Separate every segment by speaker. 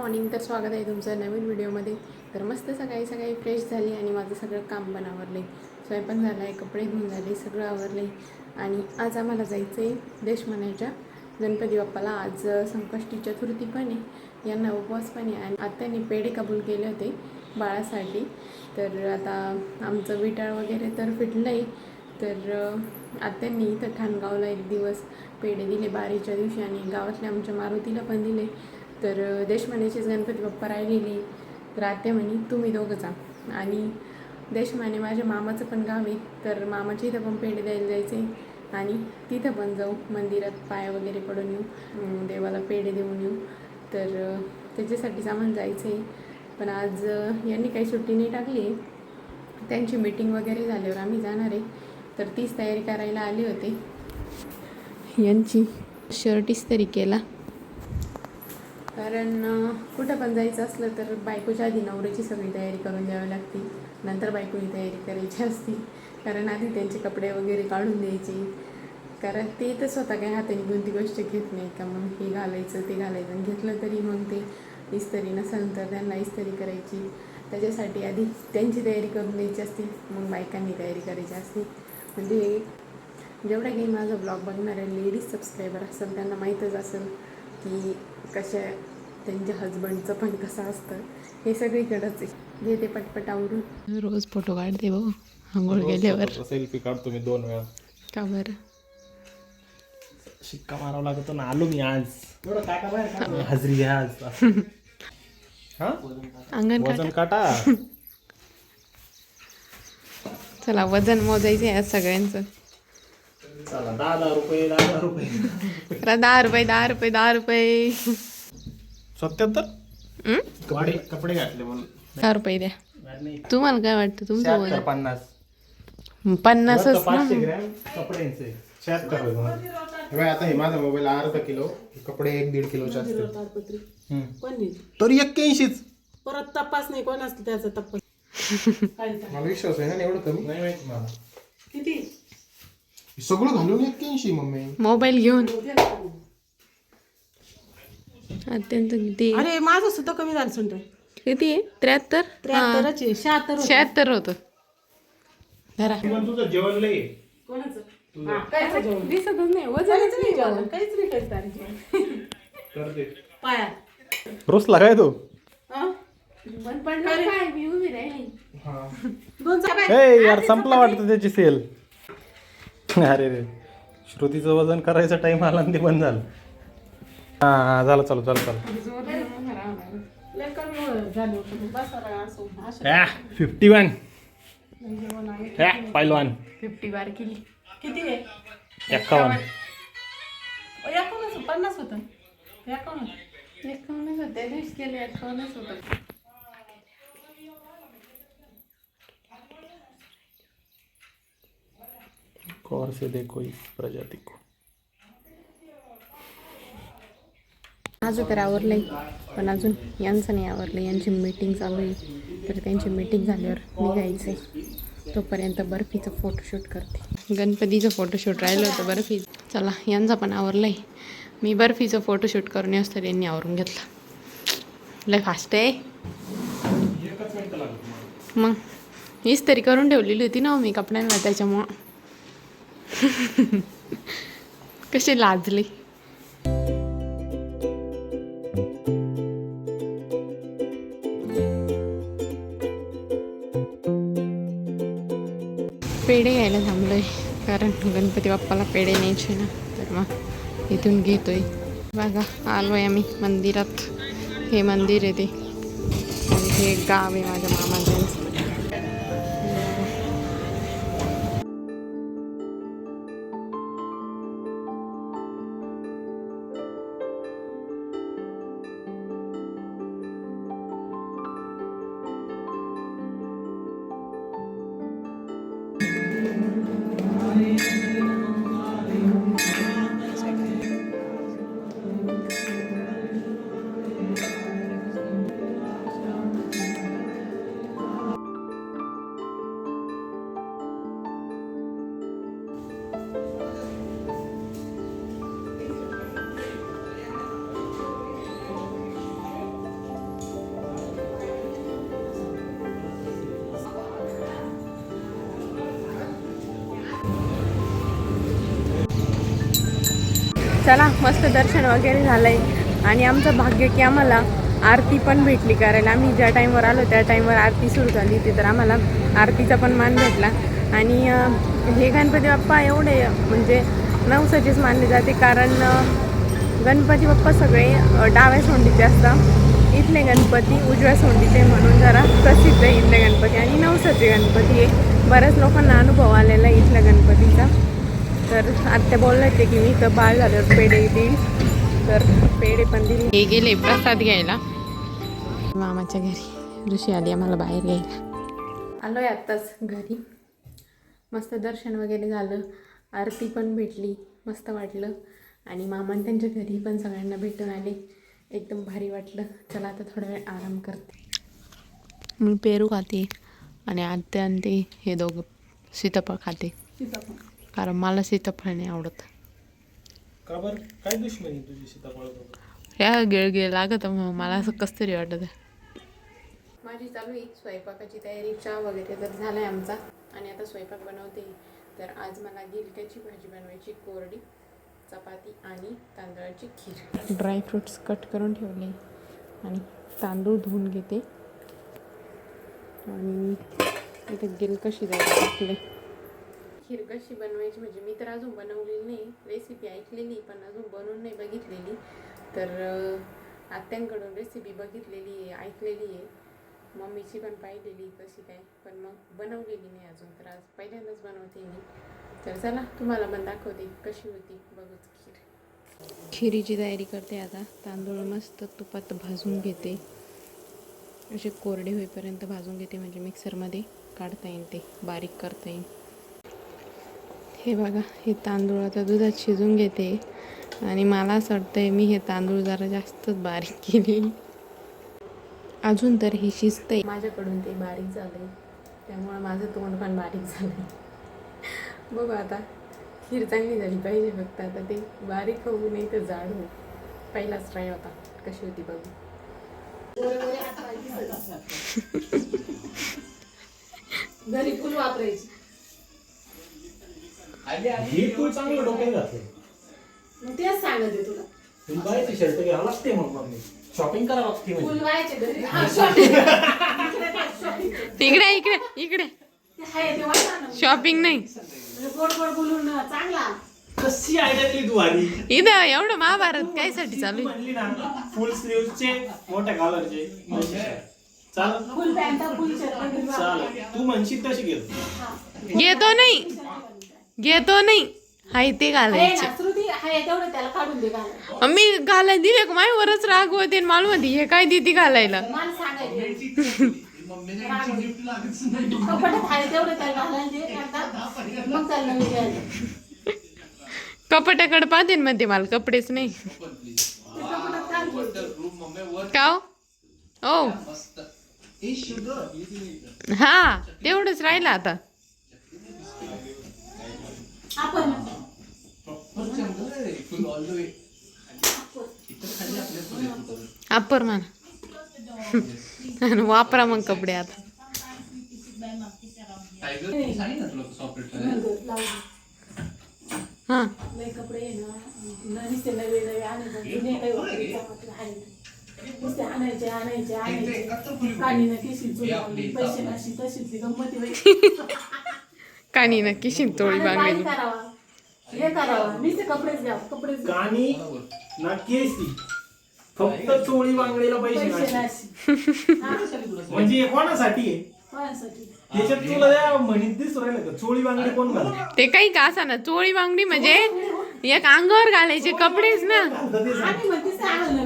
Speaker 1: Morning तर स्वागत आहे तुमचं नवीन व्हिडिओमध्ये. तर मस्त सकाळी सकाळी फ्रेश झाली आणि माझं सगळं काम पण आवरले स्वयंपाक झाला आहे कपडे धुवून झाले सगळं आवरले आणि आज आम्हाला जायचं आहे देशमान्याच्या गणपती बाप्पाला. आज संकष्टी चतुर्थी पण आहे. यांना उपवास पण आहे. आणि आत्याने पेढे कबूल केले होते बाळासाठी. तर आता आमचं विटाळ वगैरे तर फिटलं आहे तर आत्यांनी इथं ठाणगावला एक दिवस पेढे दिले बारीच्या दिवशी आणि गावातल्या आमच्या मारुतीला पण दिले. तर देशमानेचीच गणपती बाप्पा राहिलेली तर आत्या म्हणे तुम्ही दोघं जा. आणि देशमाने माझ्या मामाचं पण गाव आहे तर मामाच्या इथं पण पेढे द्यायला जायचे आणि तिथं पण जाऊ मंदिरात पाय वगैरे पडून येऊ देवाला पेढे देऊन येऊ. तर त्याच्यासाठी त्याच्यासाठीच आम्हाला जायचं आहे पण आज यांनी काही सुट्टी नाही टाकली. आहे त्यांची मीटिंग वगैरे झाल्यावर आम्ही जाणार आहे. तर तीच तयारी करायला आले होते. यांची शर्ट तरी केला. कारण कुठं पण जायचं असलं तर बायकोच्या आधी नवऱ्याची सगळी तयारी करून द्यावी लागते. नंतर बायकोनी तयारी करायची असते. कारण आधी त्यांचे कपडे वगैरे काढून द्यायचे. कारण ते तर स्वतः काही हाताने कोणती गोष्ट घेत नाही का? मग हे घालायचं ते घालायचं. आणि घेतलं तरी मग ते इस्तरी नसेल तर त्यांना इस्तरी करायची. त्याच्यासाठी आधी त्यांची तयारी करून द्यायची असते. मग बायकांनी तयारी करायची असते. म्हणजे जेवढा काही माझा ब्लॉग बघणाऱ्या लेडीज सबस्क्रायबर असेल त्यांना माहीतच असेल की कशा त्यांच्या हजबंडचं पण कसं असतं हे सगळीकडंच आहे. जे ते पटपट आवरून रोज फोटो काढते भाऊ आंघोळ गेल्यावर
Speaker 2: सेल्फी काढतो मी दोन वेळा.
Speaker 1: का बरं?
Speaker 2: शिक्का मारावा लागतो ना आलो मी आज. हजरी आहे आज. हा?
Speaker 1: अंगण काढ
Speaker 2: वजन काटा.
Speaker 1: चला वजन मोजायचं आहे आज सगळ्यांचं.
Speaker 2: चला दहा दहा रुपये दहा दहा रुपये.
Speaker 1: दहा रुपये दहा रुपये दहा रुपये.
Speaker 2: सत्याहत्तर?
Speaker 1: हं?
Speaker 2: कपडे कपडे घातले म्हणून.
Speaker 1: दहा रुपये द्या. तुम्हाला काय वाटतं? तुमचं वजन
Speaker 2: पन्नास.
Speaker 1: पन्नासच ना.
Speaker 2: पाचशे ग्रॅम कपड्यांचे. शहात्तर होईल हे आता हे माझा मोबाईल अर्धा किलो. कपडे एक दीड किलोचे असते
Speaker 3: ताडपत्री
Speaker 2: हम्म.
Speaker 3: कोणी
Speaker 2: तरी एक्क्याऐंशीच.
Speaker 3: परत तपास नाही कोण असतं त्याचा तपास? काय?
Speaker 2: मला विश्वास आहे ना एवढं कमी? नाही माहिती मला.
Speaker 3: किती?
Speaker 2: हे सगळं घालून एक्क्याऐंशी मम्मी.
Speaker 1: मोबाईल घेऊन. अत्यंत किती?
Speaker 3: अरे माझं सुद्धा कमी झालं सुंट
Speaker 1: किती? आहे त्र्याहत्तर?
Speaker 3: त्र्याहत्तरच आहे शहात्तर होतं.
Speaker 1: शहात्तर होतं. धरा.
Speaker 2: तुझं जेवण लय
Speaker 3: कोणाचं? हा, कायचं जेवण?
Speaker 1: दिसतच नाही
Speaker 3: काहीच नाही जेवण काहीच नाही जेवण.
Speaker 2: करते.
Speaker 3: पायात
Speaker 2: रोसला काय तो?
Speaker 3: हा?
Speaker 1: बंद पडलं काय? मी उभी राहिली
Speaker 3: दोन चार
Speaker 2: ए यार संपला वाटतं त्याची सेल अरे रे श्रुतीचं वजन करायचा टाइम आला आणि ते बंद झालं. हा हा झालं चालू चालू चालू. फिफ्टी वन
Speaker 1: फिफ्टी बार केली.
Speaker 3: किती आहे?
Speaker 2: एक्कावन्न
Speaker 3: एकोणच पन्नास होतं. एकोणच
Speaker 1: एकावन्नच होतं केले एकावन्नच होतं.
Speaker 2: कौर से देखो इस प्रजाति को.
Speaker 1: माझं तर आवरलं आहे पण अजून यांचं नाही आवरलं यांची मीटिंग चालू आहे. तर त्यांची मीटिंग झाल्यावर निघायचं आहे तोपर्यंत बर्फीचं फोटोशूट करते. गणपतीचं फोटोशूट राहिलं होतं बर्फी. चला यांचा पण आवरलं आहे मी बर्फीचं फोटोशूट करून येऊस तर यांनी आवरून घेतलं. लय फास्ट आहे. मग हीच तरी करून ठेवलेली होती ना मी कपड्यांना त्याच्यामुळं. कशी लाजली. पेढे घ्यायला आहे कारण गणपती बाप्पाला पेढे न्यायचे ना. तर मग इथून घेतो आहे बघा आलो आहे आम्ही मंदिरात. हे मंदिर आहे ते. हे गाव आहे माझ्या मामाचं. चला मस्त दर्शन वगैरे झालंय. आणि आमचं भाग्य की आम्हाला आरती पण भेटली करायला आम्ही ज्या टाईमवर आलो त्या टाईमवर आरती सुरू झाली होती तर आम्हाला आरतीचा पण मान भेटला. आणि हे गणपती बाप्पा एवढे म्हणजे नवसाचेच मानले जाते कारण गणपती बाप्पा सगळे डाव्या सोंडीचे असतात. इथले गणपती उजव्या सोंडीचे म्हणून जरा प्रसिद्ध आहे इथले गणपती. आणि नवसाचे गणपती आहे. बऱ्याच लोकांना अनुभव आलेला आहे इथल्या गणपतीचा. तर आत्या बोलले होते की मी इथं बाळ झाल्यावर पेढे देईल. तर पेढे पण दिले. हे गेले प्रसाद घ्यायला. मामाच्या घरी. ऋषी आली आम्हाला बाहेर घ्यायला. आलोय आत्ताच घरी. मस्त दर्शन वगैरे झालं. आरती पण भेटली. मस्त वाटलं. आणि मामान त्यांच्या घरी पण सगळ्यांना भेटून आले. एकदम भारी वाटलं. चला आता थोडा वेळ आराम करते. मी पेरू खाते आणि आत्या आणि ते हे दोघं सीताफळ खाते.
Speaker 3: सीताफळ.
Speaker 1: कारण मला सीताफळ नाही आवडत.
Speaker 2: का बरं? काय दुश्मनी तुझी सीताफळ
Speaker 1: ह्या गिळगिळ लागत मग. मला असं कस तरी वाटत. माझी चालू आहे स्वयंपाकाची तयारी. चहा वगैरे तर झालाय आमचा. आणि आता स्वयंपाक बनवते. तर आज मला गिलक्याची भाजी बनवायची कोरडी चपाती आणि तांदळाची खीर. ड्रायफ्रुट्स कट करून ठेवले. आणि तांदूळ धुवून घेते. आणि इथे गिलकं शिजायला टाकले. खीर कशी बनवायची? म्हणजे मी तर अजून बनवलेली नाही. रेसिपी ऐकलेली पण अजून बनवून नाही बघितलेली. तर आत्यांकडून रेसिपी बघितलेली आहे ऐकलेली आहे. मम्मीची पण पाहिलेली कशी काय पण मग बनवलेली नाही अजून. तर आज पहिल्यांदाच बनवते मी. तर चला तुम्हाला पण दाखवते कशी होती बघूच खीर. खिरीची तयारी करते आता. तांदूळ मस्त तुपात भाजून घेते. असे कोरडे होईपर्यंत भाजून घेते म्हणजे मिक्सरमध्ये काढता येईल ते. बारीक करता येईल. हे बघा हे तांदूळ आता दुधात शिजून घेते. आणि मला असं वाटतंय मी हे तांदूळ जरा जास्तच बारीक केले. अजून तर हे शिजतंय. माझ्याकडून ते बारीक झालंय. त्यामुळं माझं तोंड पण बारीक झालं बघू आता खीर चांगली झाली पाहिजे फक्त आता ते. बारीक होऊ नाही तर जाड होऊ. पहिलाच ट्राय होता. कशी होती बघू.
Speaker 3: घरी फुल वापरायची.
Speaker 2: हे तू चांगलं डोक्यात घातलं.
Speaker 3: मग तेच सांगते तुला.
Speaker 2: बायची शर्ट घ्यावं लागते मग मग शॉपिंग करावं लागते
Speaker 3: फुल
Speaker 2: म्हणजे.
Speaker 3: व्हायचे घरी. हा, shopping. इकडे काय shopping?
Speaker 1: इकडे इकडे इकडे.
Speaker 3: ते आहे ते वाचा ना.
Speaker 1: शॉपिंग नाही.
Speaker 3: म्हणजे गोड गोड बोलून चांगला.
Speaker 2: कशी आयडिया दिली तू आधी
Speaker 1: इथं एवढं महाभारत कायसाठी चालू
Speaker 2: तू
Speaker 1: आहे?
Speaker 2: म्हणली ना फुल स्लीवचे मोठ्या कॉलरचे चाल
Speaker 3: फुल पॅन्ट फुल शर्ट
Speaker 2: चाल तू म्हणशील तशी घेतो.
Speaker 1: घेतो नाही. घेतो नाही. हाय ते घालायचे.
Speaker 3: श्रुती आहे तेवढं त्याला काढून दे घाला
Speaker 1: मी घालायला दिले का? माझ्यावरच राग होते मला म्हणते हे काय देते घालायला?
Speaker 3: मला सांगायचं कपड्यात आहे तेवढं त्याला घालायला दे आता मग त्याला नवीन द्यायला
Speaker 1: कपड्याकडे पाहते ना म्हणते मला कपडेच नाही.
Speaker 3: ते कपड्यात घाल बोलते.
Speaker 1: का हो? ओ हा तेवढंच राहिलं आता.
Speaker 3: आपण
Speaker 1: अप्पर म्हणा आणि वापरा मग कपडे आता. हा.
Speaker 3: लय कपडे आहे ना नुसते नवे नवे आणायचे आणायचे आणायचे आणायचे काढी ना केशी पैसे नाशी तशीतली गंमती.
Speaker 1: कानी नक्की शिंतोळी बांगडी
Speaker 3: करावा. हे करावा. नुसते कपडेच घ्या कपडेच घ्या.
Speaker 2: कानी ना केसी. फक्त चोळी बांगडीला पैसे म्हणजे हे कोणासाठी आहे?
Speaker 3: कोणासाठी?
Speaker 2: त्याच्यात तुला त्या म्हणीत दिसू राहिलं का? चोळी बांगडी कोण घालत?
Speaker 1: ते काही का असा ना चोळी बांगडी म्हणजे एक अंगावर घालायचे कपडेच ना.
Speaker 2: घालतं ते. सांग.
Speaker 3: आम्ही म्हणतेच ते आणलं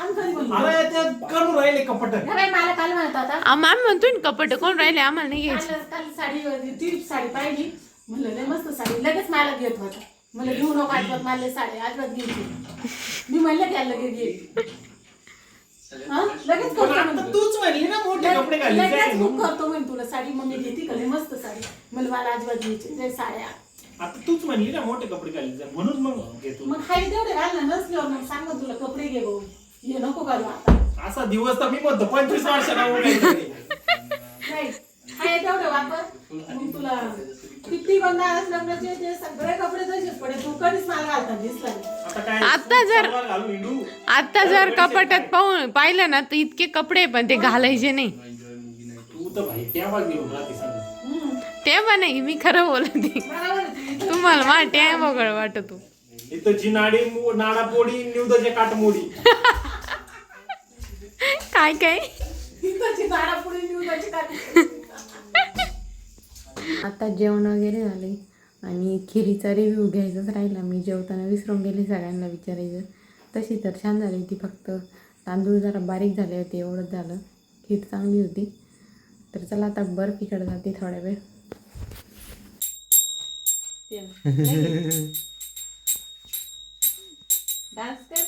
Speaker 2: अरे त्यात करून राहिले कपट.
Speaker 3: मला काल म्हणत होता.
Speaker 1: आम- आम्ही म्हणतोय ना कपडे कोण राहिले? आम्हाला नाही घ्यायचे.
Speaker 3: काल काल साडी होती, ती साडी पाहिली. म्हणलं लय मस्त साडी. लगेच मला घेत होता. मला घेऊ नको आजपात मला लय साडी घ्यायची मी म्हणलं त्याला लगेच घे. हा? लगेच करतो
Speaker 2: आता
Speaker 3: म्हणतो.
Speaker 2: तूच म्हणली ना मोठे कपडे
Speaker 3: लगेच बुक. करतो म्हणे तुला साडी. मग मी घेते का? लय मस्त साडी. मला मला आजपात घ्यायची लय साड्या.
Speaker 2: आता तूच म्हणली ना मोठे कपडे घालायचे म्हणून मग घेतो.
Speaker 3: मग हाय तेवढे नसल्यावर मग सांग ना तुला कपडे घे भाऊ. हे नको घालू आता.
Speaker 2: असा दिवस तर मी म्हणतो पंचवीस वर्षाला उगायचं नाही.
Speaker 3: नाही हाय तेवढे वापर? मग तुला किती बंद आज लग्नाचे? ते सगळे कपडे तसेच पडे तू कधीच मला घालता दिसला नाही.
Speaker 2: आता काय?
Speaker 1: आता जर-
Speaker 2: सलवार घालून हिंडू.
Speaker 1: आता जर कपाटात पाहून पाहिलं ना तर इतके कपडे पण ते घालायचे नाही.
Speaker 2: तू तर भाई तेव्हा घेऊन राहते सांग
Speaker 3: हम्म.
Speaker 1: ते पण नाही मी खरं बोलते.
Speaker 3: बरोबर आहे. ती.
Speaker 1: तुम्हाला मा टॅम वगळ वाटतो.
Speaker 2: इथं जी नाडी मो- नाडा पोडी निवदाचे काट मोडी.
Speaker 1: काय काय. आता जेवण वगैरे झाले आणि खिरीचा रिव्ह्यू घ्यायचाच राहिला. मी जेवताना विसरून गेले सगळ्यांना विचारायचं. तशी तर छान झाली होती फक्त. तांदूळ जरा बारीक झाले होते एवढंच झालं. खीर चांगली होती. तर चला आता बर्फीकडे जाते थोड्या वेळ. डान्स कर